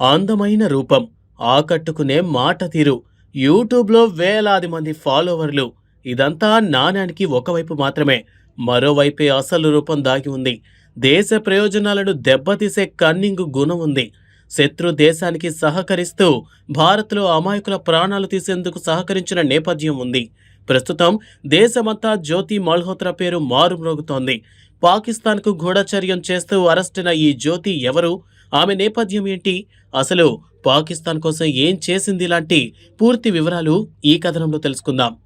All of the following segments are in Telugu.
అందమైన రూపం. ఆకట్టుకునే మాట తీరు. యూట్యూబ్లో వేలాది మంది ఫాలోవర్లు. ఇదంతా నాణ్యానికి ఒకవైపు మాత్రమే. మరోవైపే అసలు రూపం దాగి ఉంది. దేశ ప్రయోజనాలను దెబ్బతీసే కన్నింగ్ గుణం ఉంది. శత్రు దేశానికి సహకరిస్తూ భారత్లో అమాయకుల ప్రాణాలు తీసేందుకు సహకరించిన నేపథ్యం ఉంది. ప్రస్తుతం దేశమంతా జ్యోతి మల్హోత్రా పేరు మారుమ్రోగుతోంది. పాకిస్తాన్కు గూఢచర్యం చేస్తూ అరెస్టైన ఈ జ్యోతి ఎవరు? ఆమె నేపథ్యం ఏంటి? అసలు పాకిస్తాన్ కోసం ఏం చేసింది లాంటి పూర్తి వివరాలు ఈ కథనంలో తెలుసుకుందాం.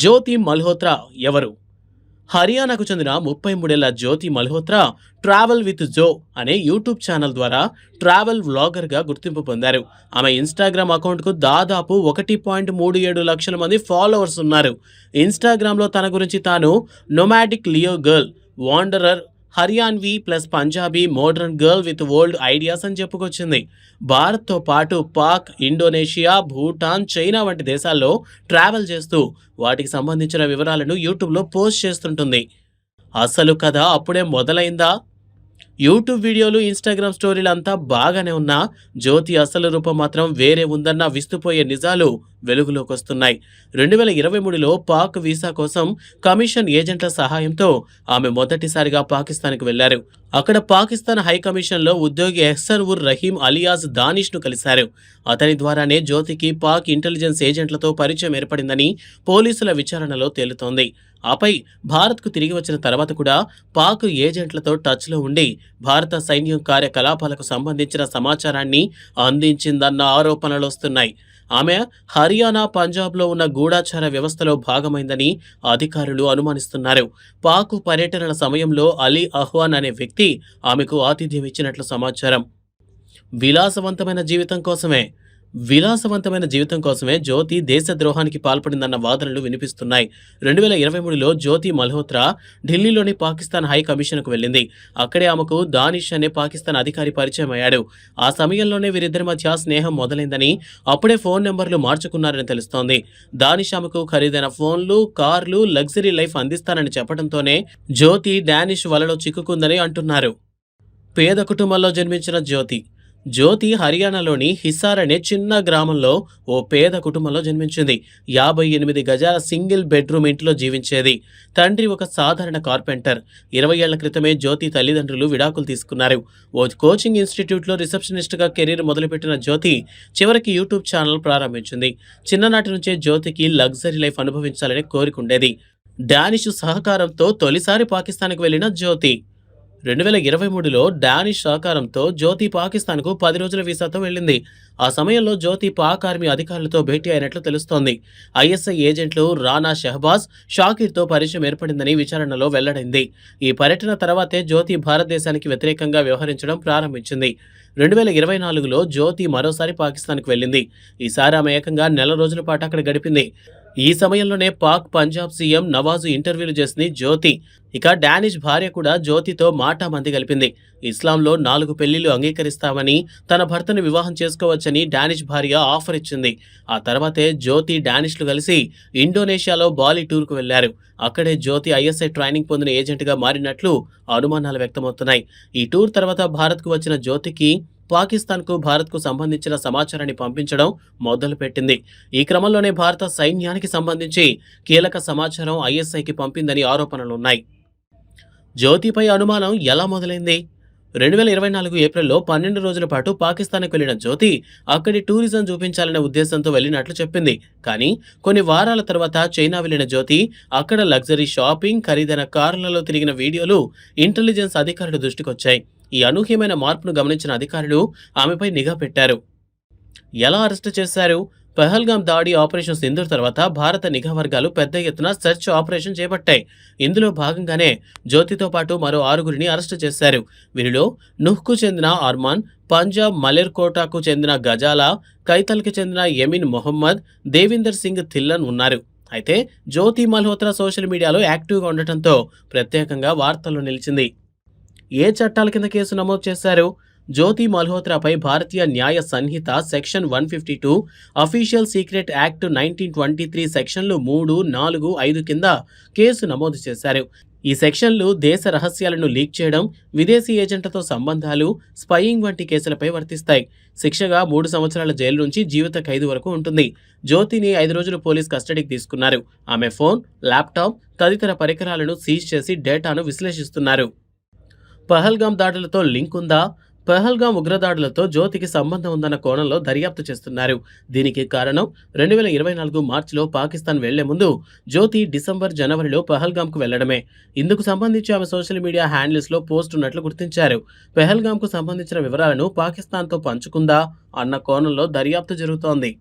జ్యోతి మల్హోత్రా ఎవరు? హర్యానాకు చెందిన ముప్పై మూడేళ్ళ Jyoti Malhotra travel with Jo అనే యూట్యూబ్ ఛానల్ ద్వారా ట్రావెల్ వ్లాగర్గా గుర్తింపు పొందారు. ఆమె ఇన్స్టాగ్రామ్ అకౌంట్కు దాదాపు ఒకటి పాయింట్ మూడు ఏడు లక్షల మంది ఫాలోవర్స్ ఉన్నారు. ఇన్స్టాగ్రామ్లో తన గురించి తాను nomadic Leo girl wanderer Haryanvi plus Punjabi modern girl with old ideas అని చెప్పుకొచ్చింది. భారత్తో పాటు పాక్ ఇండోనేషియా భూటాన్ చైనా వంటి దేశాల్లో ట్రావెల్ చేస్తూ వాటికి సంబంధించిన వివరాలను యూట్యూబ్లో పోస్ట్ చేస్తుంటుంది. అసలు కథ అప్పుడే మొదలైందా? యూట్యూబ్ వీడియోలు ఇన్స్టాగ్రామ్ స్టోరీలు అంతా బాగానే ఉన్నా జ్యోతి అసలు రూపం మాత్రం వేరే ఉందన్న విస్తుపోయే నిజాలు వెలుగులోకి వస్తున్నాయి. రెండు వేల ఇరవై మూడులో పాక్ వీసా కోసం కమిషన్ ఏజెంట్ల సహాయంతో ఆమె మొదటిసారిగా పాకిస్తాన్కు వెళ్ళారు అక్కడ పాకిస్తాన్ హై కమిషన్లో ఉద్యోగి ఎహ్సన్ ఉర్ రహీం అలియాజ్ దానిష్ను కలిశారు. అతని ద్వారానే జ్యోతికి పాక్ ఇంటెలిజెన్స్ ఏజెంట్లతో పరిచయం ఏర్పడిందని పోలీసుల విచారణలో తేలుతోంది. ఆపై భారత్కు తిరిగి వచ్చిన తర్వాత కూడా పాక్ ఏజెంట్లతో టచ్లో ఉండి భారత సైన్యం కార్యకలాపాలకు సంబంధించిన సమాచారాన్ని అందించిందన్న ఆరోపణలు వస్తున్నాయి. ఆమె హర్యానా పంజాబ్లో ఉన్న గూఢాచార వ్యవస్థలో భాగమైందని అధికారులు అనుమానిస్తున్నారు. పాక్ పర్యటనల సమయంలో అలీ అహ్వాన్ అనే వ్యక్తి ఆమెకు ఆతిథ్యం ఇచ్చినట్లు సమాచారం. విలాసవంతమైన జీవితం కోసమే విలాసవంతమైన జీవితం కోసమే జ్యోతి దేశద్రోహానికి పాల్పడిందన్న వాదనలు వినిపిస్తున్నాయి. రెండు వేల ఇరవై మూడులో జ్యోతి మల్హోత్రా ఢిల్లీలోని పాకిస్తాన్ హై కమిషన్కు వెళ్ళింది. అక్కడే ఆమెకు దానిష్ అనే పాకిస్తాన్ అధికారి పరిచయం అయ్యాడు. ఆ సమయంలోనే వీరిద్దరి మధ్య స్నేహం మొదలైందని అప్పుడే ఫోన్ నెంబర్లు మార్చుకున్నారని తెలుస్తోంది. దానిష్ ఆమెకు ఖరీదైన ఫోన్లు కార్లు లగ్జరీ లైఫ్ అందిస్తానని చెప్పడంతోనే జ్యోతి డానిష్ వలలో చిక్కుకుందని అంటున్నారు. పేద కుటుంబంలో జన్మించిన జ్యోతి జ్యోతి హర్యానాలోని హిసార్ అనే చిన్న గ్రామంలో ఓ పేద కుటుంబంలో జన్మించింది. యాభై ఎనిమిది గజాల సింగిల్ బెడ్రూమ్ ఇంట్లో జీవించేది. తండ్రి ఒక సాధారణ కార్పెంటర్. ఇరవై ఏళ్ళ క్రితమే జ్యోతి తల్లిదండ్రులు విడాకులు తీసుకున్నారు. ఓ కోచింగ్ ఇన్స్టిట్యూట్లో రిసెప్షనిస్ట్గా కెరీర్ మొదలుపెట్టిన జ్యోతి చివరికి యూట్యూబ్ ఛానల్ ప్రారంభించింది. చిన్ననాటి నుంచే జ్యోతికి లగ్జరీ లైఫ్ అనుభవించాలనే కోరికుండేది డానిష్ సహకారంతో తొలిసారి పాకిస్తాన్కు వెళ్ళిన జ్యోతి రెండు వేల ఇరవై మూడులో డానిష్ సహకారంతో జ్యోతి పాకిస్తాన్కు పది రోజుల వీసాతో వెళ్ళింది. ఆ సమయంలో జ్యోతి పాక్ ఆర్మీ అధికారులతో భేటీ అయినట్లు తెలుస్తోంది. ఐఎస్ఐ ఏజెంట్లు రానా షహబాజ్ షాకీర్తో పరిచయం ఏర్పడిందని విచారణలో వెల్లడైంది. ఈ పర్యటన తర్వాతే జ్యోతి భారతదేశానికి వ్యతిరేకంగా వ్యవహరించడం ప్రారంభించింది. రెండు వేల ఇరవై నాలుగులో జ్యోతి మరోసారి పాకిస్తాన్కు వెళ్ళింది. ఈసారి ఆమె ఏకంగా నెల రోజుల పాటు అక్కడ గడిపింది. ఈ సమయంలోనే పాక్ పంజాబ్ సీఎం నవాజు ఇంటర్వ్యూలు చేసింది జ్యోతి. ఇక డానిష్ భార్య కూడా జ్యోతితో మాట మంది కలిపింది. ఇస్లాంలో నాలుగు పెళ్ళిళ్ళు అంగీకరిస్తామని తన భర్తను వివాహం చేసుకోవచ్చని డానిష్ భార్య ఆఫర్ ఇచ్చింది. ఆ తర్వాతే జ్యోతి డానిష్లు కలిసి ఇండోనేషియాలో బాలి టూర్కు వెళ్ళారు. అక్కడే జ్యోతి ఐఎస్ఐ ట్రైనింగ్ పొందిన ఏజెంట్గా మారినట్లు అనుమానాలు వ్యక్తమవుతున్నాయి. ఈ టూర్ తర్వాత భారత్కు వచ్చిన జ్యోతికి పాకిస్తాన్కు భారత్కు సంబంధించిన సమాచారాన్ని పంపించడం మొదలుపెట్టింది. ఈ క్రమంలోనే భారత సైన్యానికి సంబంధించి కీలక సమాచారం ఐఎస్ఐకి పంపిందని ఆరోపణలున్నాయి. జ్యోతిపై అనుమానం ఎలా మొదలైంది? రెండు వేల ఇరవై నాలుగు ఏప్రిల్లో పన్నెండు రోజుల పాటు పాకిస్తాన్కు వెళ్ళిన జ్యోతి అక్కడి టూరిజం చూపించాలనే ఉద్దేశంతో వెళ్ళినట్లు చెప్పింది. కానీ కొన్ని వారాల తర్వాత చైనా వెళ్ళిన జ్యోతి అక్కడ లగ్జరీ షాపింగ్ ఖరీదైన కార్లలో తిరిగిన వీడియోలు ఇంటెలిజెన్స్ అధికారుల దృష్టికొచ్చాయి. ఈ అనూహ్యమైన మార్పును గమనించిన అధికారులు ఆమెపై నిఘా పెట్టారు. ఎలా అరెస్టు చేశారు? పహల్గాం దాడి ఆపరేషన్ సింధూర్ తర్వాత భారత నిఘా వర్గాలు పెద్ద ఎత్తున సెర్చ్ ఆపరేషన్ చేపట్టాయి. ఇందులో భాగంగానే జ్యోతితో పాటు మరో ఆరుగురిని అరెస్టు చేశారు. వీరిలో నుహ్కు చెందిన అర్మాన్ పంజాబ్ మలేర్కోటాకు చెందిన గజాలా కైతల్కి చెందిన ఎమిన్ మొహమ్మద్ దేవిందర్ సింగ్ థిల్లన్ ఉన్నారు. అయితే జ్యోతి మల్హోత్రా సోషల్ మీడియాలో యాక్టివ్గా ఉండటంతో ప్రత్యేకంగా వార్తల్లో నిలిచింది. ఏ చట్టాల కింద కేసు నమోదు చేశారు? జ్యోతి మల్హోత్రాపై Bharatiya Nyaya Sanhita section one fifty two official secret act nineteen twenty three సెక్షన్లు మూడు నాలుగు ఐదు కింద కేసు నమోదు చేశారు. ఈ సెక్షన్లు దేశ రహస్యాలను లీక్ చేయడం విదేశీ ఏజెంట్లతో సంబంధాలు స్పయింగ్ వంటి కేసులపై వర్తిస్తాయి. శిక్షగా మూడు సంవత్సరాల జైలు నుంచి జీవిత ఖైదు వరకు ఉంటుంది. జ్యోతిని ఐదు రోజులు పోలీస్ కస్టడీకి తీసుకున్నారు. ఆమె ఫోన్ ల్యాప్టాప్ తదితర పరికరాలను సీజ్ చేసి డేటాను విశ్లేషిస్తున్నారు. పహల్గాం దాడులతో లింక్ ఉందా? పహల్గాం ఉగ్రదాడులతో జ్యోతికి సంబంధం ఉందన్న కోణంలో దర్యాప్తు చేస్తున్నారు. దీనికి కారణం రెండు వేల ఇరవై నాలుగు మార్చిలో పాకిస్తాన్ వెళ్ళే ముందు జ్యోతి డిసెంబర్ జనవరిలో పహల్గాంకు వెళ్ళడమే. ఇందుకు సంబంధించి ఆమె సోషల్ మీడియా హ్యాండిల్స్లో పోస్ట్ ఉన్నట్లు గుర్తించారు. పెహల్గాంకు సంబంధించిన వివరాలను పాకిస్తాన్తో పంచుకుందా అన్న కోణంలో దర్యాప్తు జరుగుతోంది.